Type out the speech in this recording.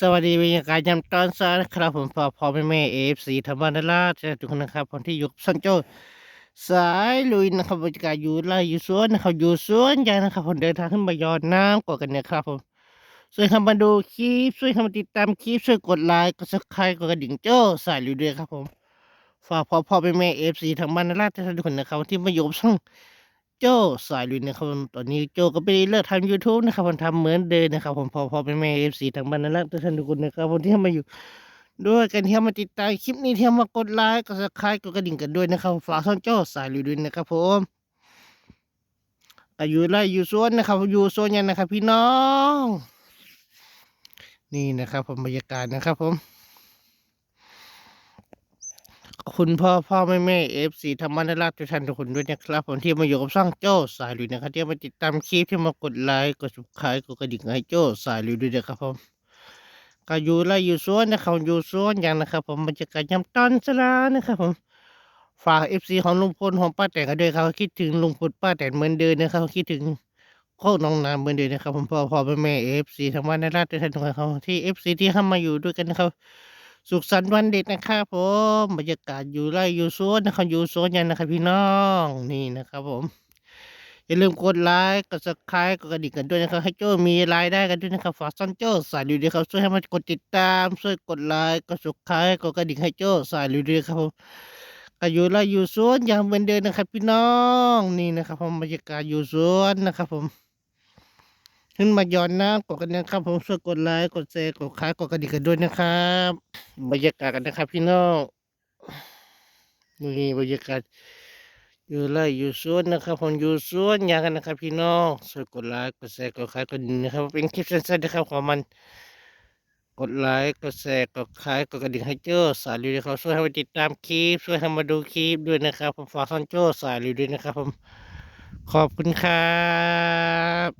สวัสดีบรรยากาศยามตอนเช้านะครับผมพ่อพอแม่แม่เอฟซีธรรมราชทุกคนนะครับคนที่อยู่สันโจสายลุยนะครับบรรยากาศอยู่ไร่อยู่สวนนะครับอยู่สวนยางนะครับผมเดินทางขึ้นมายอดน้ำกว่ากันเนี่ยครับผมช่วยเข้ามาดูคลิปช่วยเข้ามาติดตามคลิปช่วยกดไลค์กดซับสไครต์กดกระดิ่งโจ้สายลุยด้วยครับผมฝากพ่อพอแม่แม่เอฟซีธรรมราชทุกคนนะครับที่มาอยู่ช่อง โจ้สายลุยนะครับผมตอนนี้โจก็ไปเลิกทำ YouTube นะครับผมทำเหมือนเดิมนะครับผมพอพอเป็นแม่เอฟซีทางบ้านนั่นแหละท่านทุกคนนะครับผมที่มาอยู่ด้วยกันที่มาติดตามคลิปนี้ที่มากดไลค์กดซับสไครต์กดกระดิ่งกันด้วยนะครับฝากช่องโจ้สายลุยด้วยนะครับผมอยู่ไร่อยู่สวนนะครับอยู่สวนยันนะครับ พี่น้อง นี่นะครับผมบรรยากาศนะครับผม คุณพ่อพ่อแม่แม่เอฟซีธรรมนราชทุกท่านทุกคนด้วยนะครับผมที่มาอยู่กับช่างโจ้สายลุยนะครับที่มาติดตามคลิปที่มากดไลค์กดสุบสไครต์กดกระดิ่งให้โจ้สายลุยด้วยนะครับผมก็อยู่ไรอยู่สวนนะครับอยู่สวนอย่างนะครับผมบรรยากาศยามตอนสลานะครับผมฝากเอฟซีของลุงพลของป้าแตนกันด้วยครับคิดถึงลุงพลป้าแตนเหมือนเดิมนะครับคิดถึงโคกน้องนาเหมือนเดิมนะครับผมพ่อพ่อแม่แม่เอฟซีธรรมนราชทุกท่านทุกคนครับที่เอฟซีที่เข้ามาอยู่ด้วยกันนะครับ สุขสันต์วันเด็กนะครับผมบรรยากาศอยู่ไร่อยู่สวนนะครับอยู่สวนยันนะครับพี่น้องนี่นะครับผมอย่าลืมกดไลค์กดซับสไครต์กดกระดิ่งกันด้วยนะครับ ให้โจ้มีรายได้กันด้วยนะครับฝากซ่อนโจ้สายลุยด้วยครับช่วยให้มันกดติดตามช่วยกดไลค์กดซับสไครต์กดกระดิ่งให้โจ้สายลุยด้วยครับผมก็อยู่ไร่อยู่สวนอย่างเหมือนเดิมนะครับ พี่น้องนี่นะครับผมบรรยากาศอยู่สวนนะครับผม ขึ้นมาย้อนน้ำกดกันนะครับ ผมช่วยกดไลค์กดแชร์กดคล้ากดกระดิ่งกันด้วยนะครับบรรยากาศกันนะครับ พี่น้องนี่บรรยากาศอยู่ไร่อยู่สวนนะครับ ผมอยู่สวนยางกันนะครับ พี่น้องช่วยกดไลค์กดแชร์กดคล้ากดกระดิ่งนะครับ เป็นคลิปสั้นๆนะครับของมันกดไลค์กดแชร์กดคล้ายกดกระดิ่งให้เจ้าสายรีวิวเขาช่วยให้มาติดตามคลิปช่วยให้มาดูคลิปด้วยนะครับ ผมฝากท่านโจ้สายรีวิวด้วยนะครับ ผมขอบคุณครับ